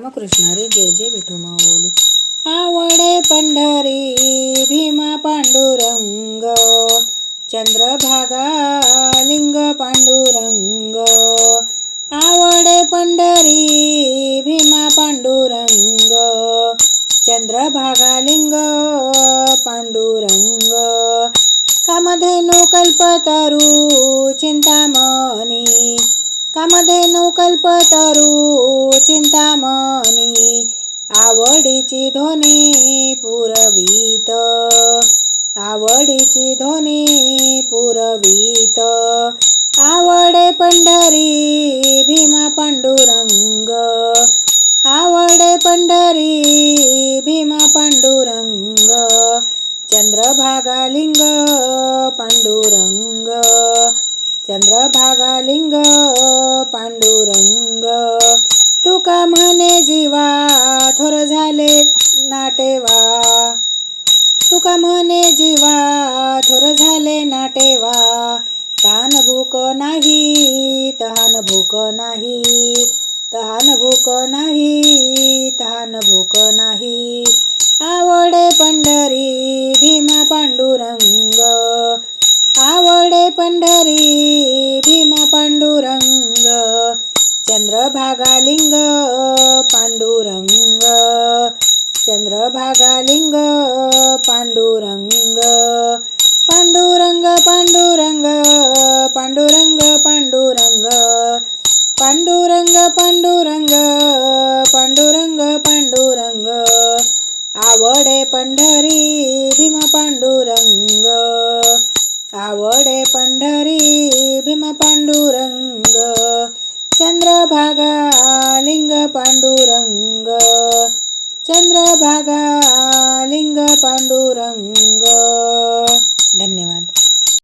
रामकृष्णरी जय जय विठू माऊली. आवडे पंढरी भीमा पांडुरंग चंद्रभागा लिंग पांडुरंग. आवडे पंढरी भीमा पांडुरंग चंद्रभागा लिंग पांडुरंग. कामधेनु कल्पतरू चिंता कामधेनु कल्पतरू चिंतामणी आवडीची ध्वनी पुरवीत. आवडीची ध्वनी पुरवीत. आवडे पंढरी भीमा पांडुरंग. आवडे पंढरी भीमा पांडुरंग. चंद्रभागा लिंग पांडुरंग. चंद्रभागा लिंग पांडुरंग. तुका म्हणे जीवा थोर झाले नाटेवा. तुका म्हणे जीवा थोर झाले नाटेवा. तहान भूक नाही तहान भूक नाही. तहान भूक नाही तहान भूक नाही. आवडे पंढरी भीमा पांडुरंग. आवडे पंढरी रंग चंद्रभागा लिंग पांडुरंग चंद्रभागा लिंग पांडुरंग पांडुरंग पांडुरंग पांडुरंग पांडुरंग पांडुरंग पांडुरंग पांडुरंग पांडुरंग आवडे पंढरी भीमा पांडुरंग आवडे पंढरी भीमा पांडुरंग चंद्रभागा लिंग पांडुरंग. चंद्रभागा